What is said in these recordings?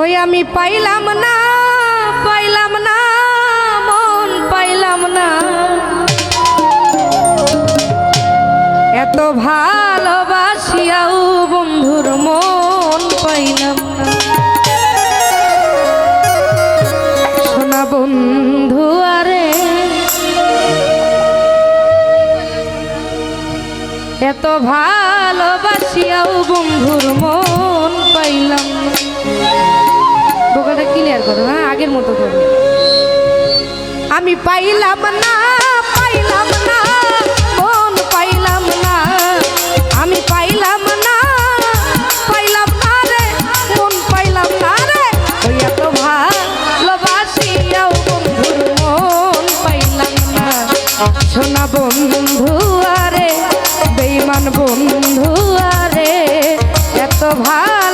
ওই আমি পাইলাম না পাইলাম না, মন পাইলাম না। এত ভালোবাসিয়াও বন্ধুর মন পাইলাম না। বন্ধু, আরে এত ভালোবাসিয়াও বন্ধুর মন মতো করে আমি পাইলাম না পাইলাম না, মন পাইলাম না। আমি পাইলাম না পাইলাম না রে, মন পাইলাম না রে। হইয়া তো ভালোবাসি আও বন্ধুর মন পাইলাম না। সোনা বন্ধু আরে, বেইমান বন্ধু আরে, এত ভালো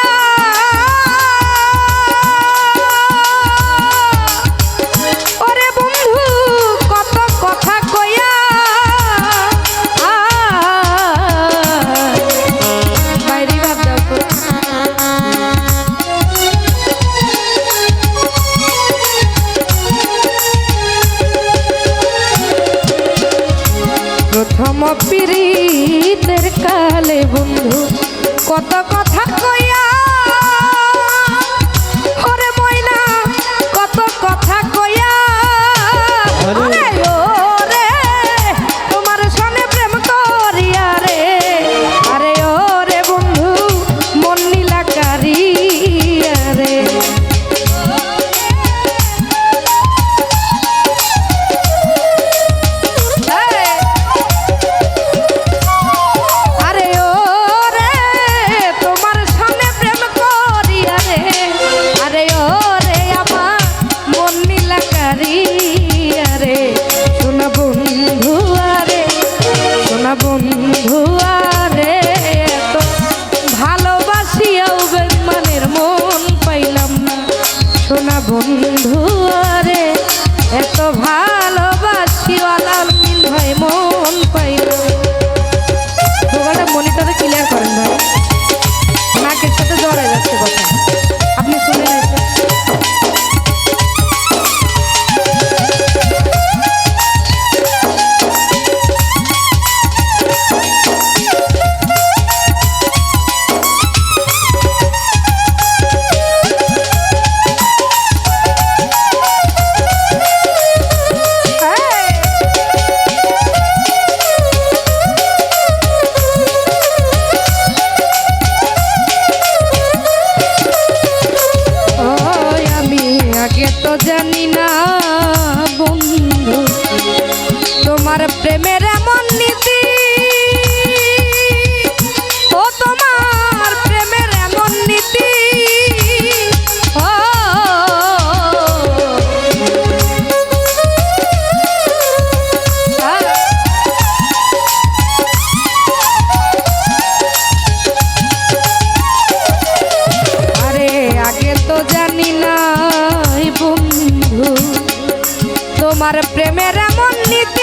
কত নীতি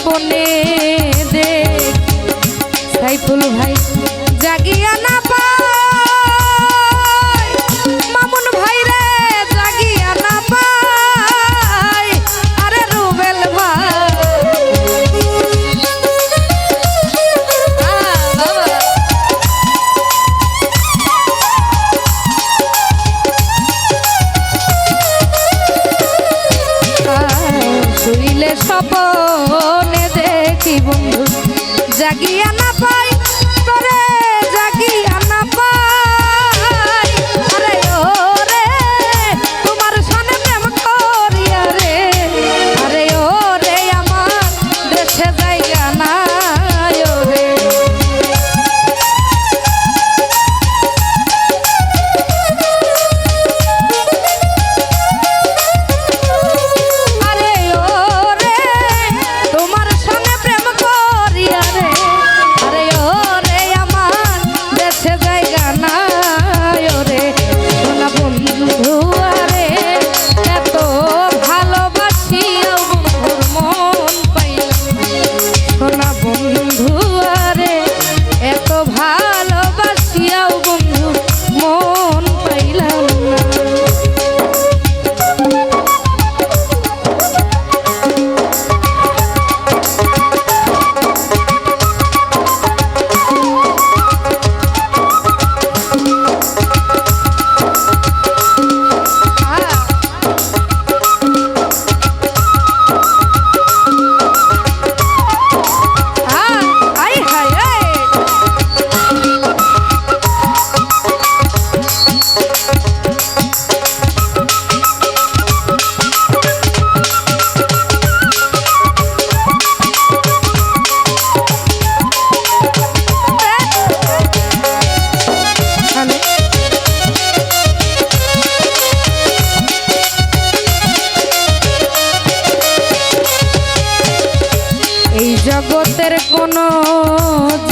স্বপনে দেখ সাইফুল ভাই জাগিয়া জগতের